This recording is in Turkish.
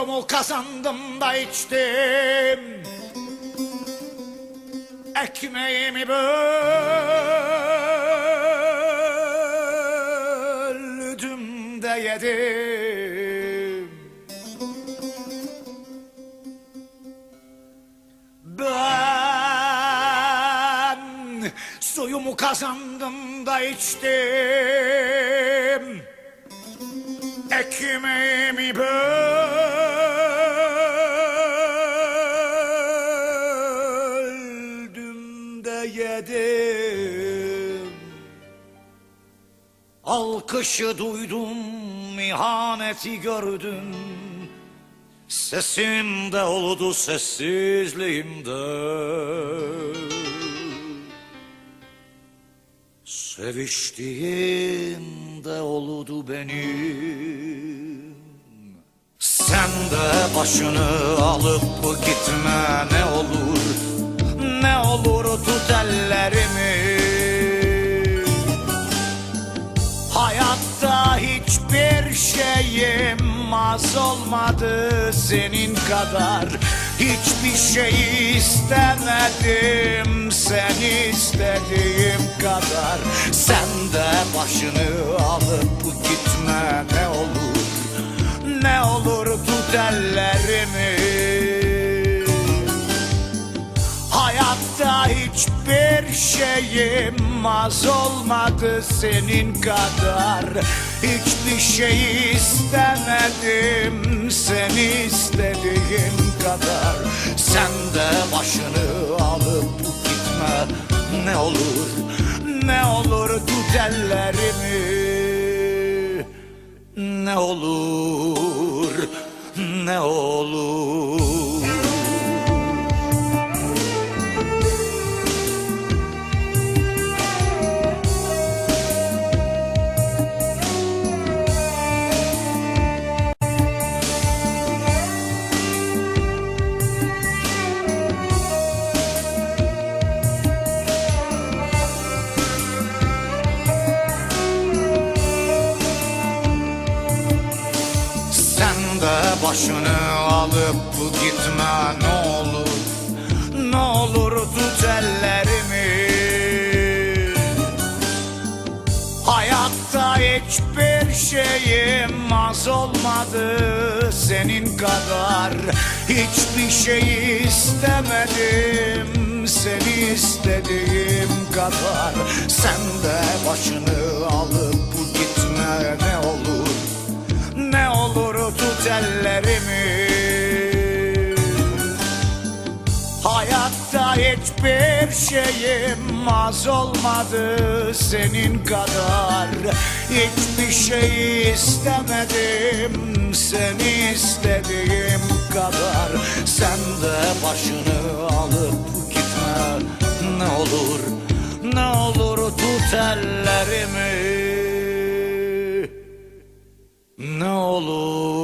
Suyumu kazandım da içtim. Ekmeğimi böldüm de yedim. Ben suyumu kazandım da içtim Ekmeğimi böldüm de yedim? Alkışı duydum, ihaneti gördüm. Sesimde oldu sessizliğimde Seviştiğimde oldu benim. Sen de başını alıp gitme ne olur? Ne olur tut ellerimi Hayatta hiçbir şeyim az olmadı senin kadar Hiçbir şey istemedim seni istediğim kadar. Sen de başını alıp gitme ne olur Ne olur tut ellerimi. Hayatta hiçbir şeyim az olmadı senin kadar. Hiçbir şey istemedim seni istediğim kadar. Sen de başını alıp gitme. Ne olur Ne olur tut ellerimi. Ne olur ne olur başını alıp gitme ne olur Ne olur tut ellerimi. Hayatta hiçbir şeyim az olmadı senin kadar. Hiçbir şey istemedim seni istediğim kadar. Sen de hiçbir şeyim az olmadı senin kadar. Hiçbir şey istemedim seni istediğim kadar. Sen de başını alıp gitme ne olur Ne olur tut ellerimi. Ne olur